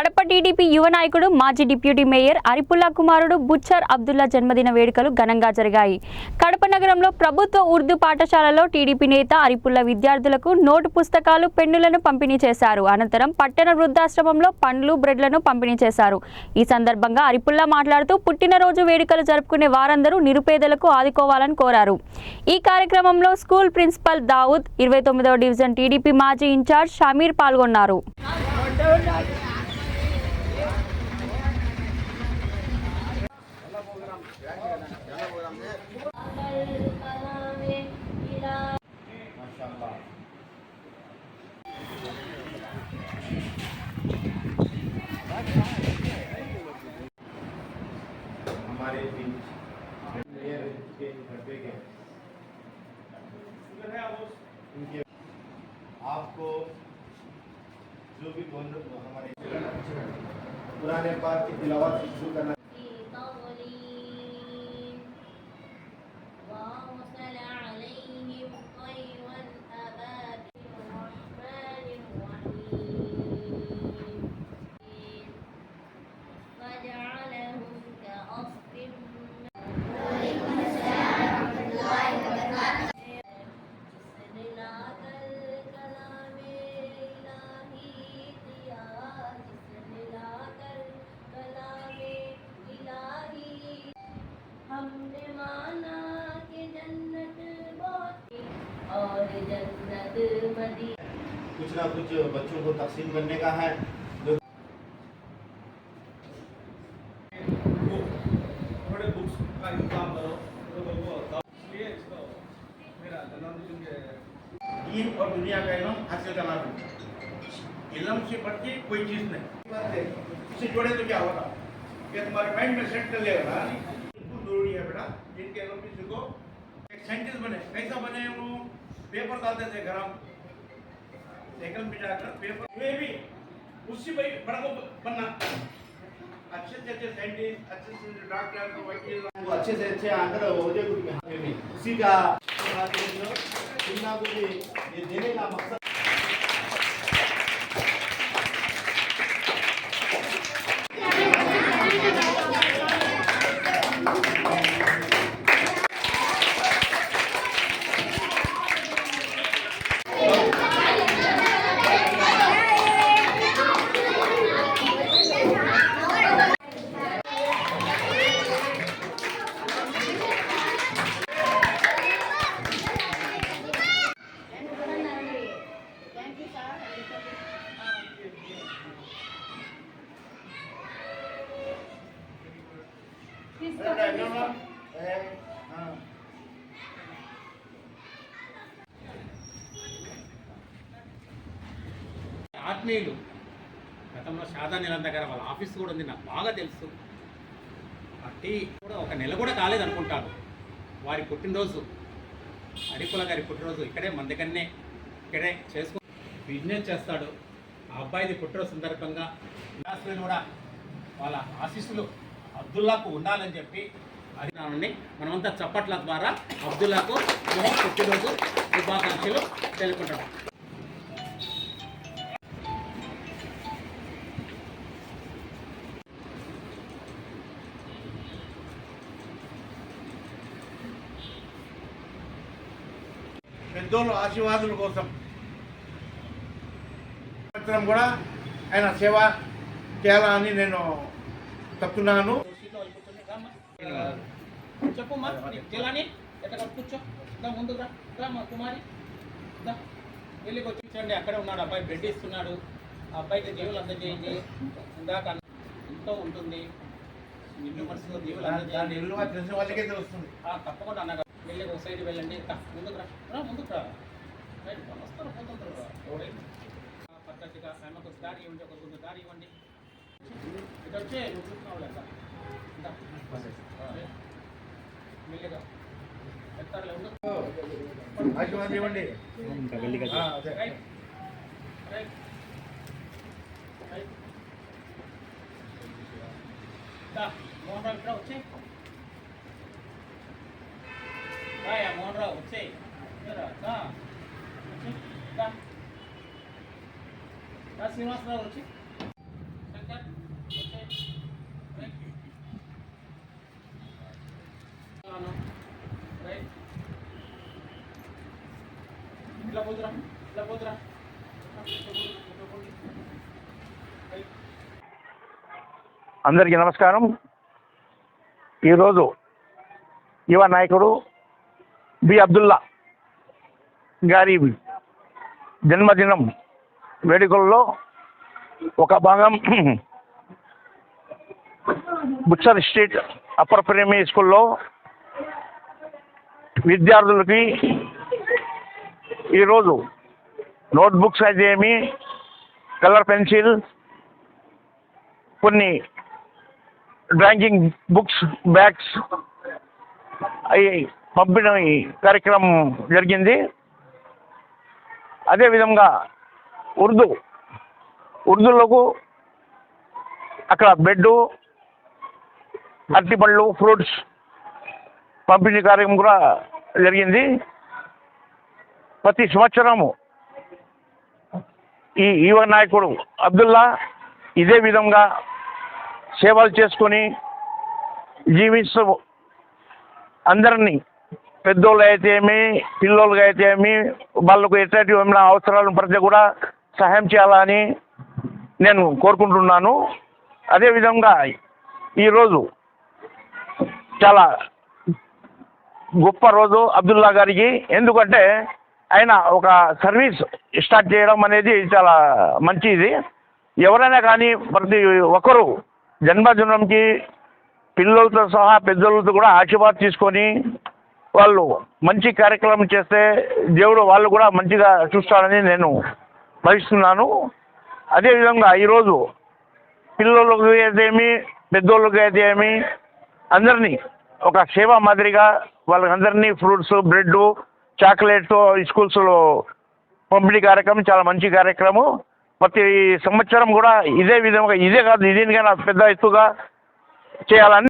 Kadapa TDP యువ నాయకుడు మాజీ డిప్యూటీ మేయర్ అరిపుల్లా కుమారుడు బుచ్చర్ అబ్దుల్లా జన్మదిన వేడుకలు ఘనంగా జరిగాయి. కడప నగరంలో ప్రభుత్వ ఉర్దూ పాఠశాలలో టీడీపీ నేత అరిపుల్లా విద్యార్థులకు నోటు పుస్తకాలు పెన్నులను పంపిణీ చేశారు. అనంతరం పట్టణ వృద్ధాశ్రమంలో పండ్లు బ్రెడ్లను పంపిణీ చేశారు. ఈ సందర్భంగా అరిపుల్లా మాట్లాడుతూ పుట్టినరోజు వేడుకలు జరుపుకునే వారందరూ నిరుపేదలకు ఆదుకోవాలని కోరారు. ఈ కార్యక్రమంలో స్కూల్ ప్రిన్సిపల్ దావుద్ ఇరవై తొమ్మిదవ డివిజన్ టీడీపీ మాజీ ఇన్ఛార్జ్ షమీర్ పాల్గొన్నారు. हमारे आपको जो भी हमारे पुराने पाठ की तिलावत शुरू करना कुछ ना कुछ बच्चों को तकसीम करने का है। जो थोड़े बुक्स का इंतज़ाम करो के दीन और दुनिया का इलम हासिल करना भी। इलम से बढ़ के कोई चीज़ नहीं। उससे जोड़े तो क्या होगा ये तुम्हारे माइंड में सेट कर लेगा ना। बिल्कुल ज़रूरी है बेटा जिनके इलम किसी को एक साइंटिस्ट बने कैसा बने वो पेपर डालते थे घर हम साइकिल बिठाकर पेपर वे भी उससे भाई बड़ा को बनना अच्छे से अच्छे साइंटिस्ट अच्छे से अच्छे डॉक्टर वकील वो अच्छे से अच्छे आकर ओहदे को भी हाथ में भी उसी का सुनना को भी ये देने का मकसद हाँ ఆత్మీయులు గతంలో శారదా నిరంత గారు వాళ్ళ ఆఫీస్ కూడా ఉంది నాకు బాగా తెలుసు. పార్టీ కూడా ఒక నెల కూడా కాలేదు అనుకుంటాను వారి పుట్టినరోజు అరికుల గారి పుట్టినరోజు ఇక్కడే మన దగ్గరనే ఇక్కడే చేసుకు బిజినెస్ చేస్తాడు. ఆ అబ్బాయిది పుట్టినరోజు సందర్భంగా కూడా వాళ్ళ ఆశీస్సులు అబ్దుల్లాకు ఉండాలని చెప్పి అడిగినామండి మనమంతా చప్పట్ల ద్వారా అబ్దుల్లాకు పుట్టినరోజు శుభాకాంక్షలు తెలుపుకుంటాం పెద్దోళ్ళు ఆశీర్వాదుల కోసం కూడా ఆయన సేవ చేయాలని నేను చెప్తున్నాను చెప్పమ్మా జిల్లాని ఎక్కడ కూర్చో. దా ముందు రా. రామ్మా కుమారి. దా. వెళ్ళి కూర్చోండి అక్కడే ఉన్నాడు. అబ్బాయి బెడ్ ఇస్తున్నాడు. ఆ అబ్బాయికి దీవులు అందజేయండి. ఇందాక ఎంతో ఉంటుంది. నిన్ను మనసులో దీవులు అందజేయండి. తెలుస్తుంది. ఆ, తప్పకుండా అన్నగా వెళ్ళి ఒక సైడ్ వెళ్ళండి. ముందుకు రా. రా ముందుకు రా. రైట్, వస్తారు పోతుంటారు పద్ధతిగా ఆమెకు దారి ఇవ్వండి ఒక దారి ఇవ్వండి. ఇటు వచ్చే నువ్వు. రైట్. మెల్లిగా. ఆశీర్వాదం ఇవ్వండి మోహన్ రావు ఇక్కడ వచ్చే. మోహన్ రావు శ్రీనివాసరావు వచ్చి. అందరికీ నమస్కారం. ఈరోజు యువ నాయకుడు బి అబ్దుల్లా గారి జన్మదినం వేడుకల్లో ఒక భాగం బుచ్చర్ స్ట్రీట్ అప్పర్ ప్రైమరీ స్కూల్లో విద్యార్థులకి ఈరోజు నోట్బుక్స్ అయితే ఏమి కలర్ పెన్సిల్ కొన్ని డ్రాయింగ్ బుక్స్ బ్యాగ్స్ అవి పంపిణీ కార్యక్రమం జరిగింది. అదేవిధంగా ఉర్దూ ఉర్దూలకు అక్కడ బెడ్డు అరటిపళ్ళు ఫ్రూట్స్ పంపిణీ కార్యక్రమం కూడా జరిగింది. ప్రతి సంవత్సరము ఈ యువ నాయకుడు అబ్దుల్లా ఇదే విధంగా సేవలు చేసుకొని జీవిస్తూ అందరినీ పెద్దోళ్ళు అయితే ఏమి పిల్లోళ్ళకి అయితే ఏమి వాళ్ళకు ఎట్లాంటి ఏమైనా అవసరాలు పడితే కూడా సహాయం చేయాలని నేను కోరుకుంటున్నాను. అదేవిధంగా ఈరోజు చాలా గొప్ప రోజు అబ్దుల్లా గారికి. ఎందుకంటే ఆయన ఒక సర్వీస్ స్టార్ట్ చేయడం అనేది చాలా మంచిది. ఎవరైనా కానీ ప్రతి ఒక్కరూ జన్మదినంకి పిల్లలతో సహా పెద్దలతో కూడా ఆశీర్వాదం తీసుకొని వాళ్ళు మంచి కార్యక్రమం చేస్తే దేవుడు వాళ్ళు కూడా మంచిగా చూస్తాడని నేను భావిస్తున్నాను. అదేవిధంగా ఈరోజు పిల్లలకు అయితే ఏమి పెద్దోళ్ళకి అయితే ఏమి అందరినీ ఒక సేవ మాదిరిగా వాళ్ళందరినీ ఫ్రూట్స్ బ్రెడ్ చాక్లెట్స్ స్కూల్స్లో పంపిణీ కార్యక్రమం చాలా మంచి కార్యక్రమం. ప్రతి సంవత్సరం కూడా ఇదే విధంగా ఇదే కాదు దీనికైనా పెద్ద ఎత్తుగా చేయాలని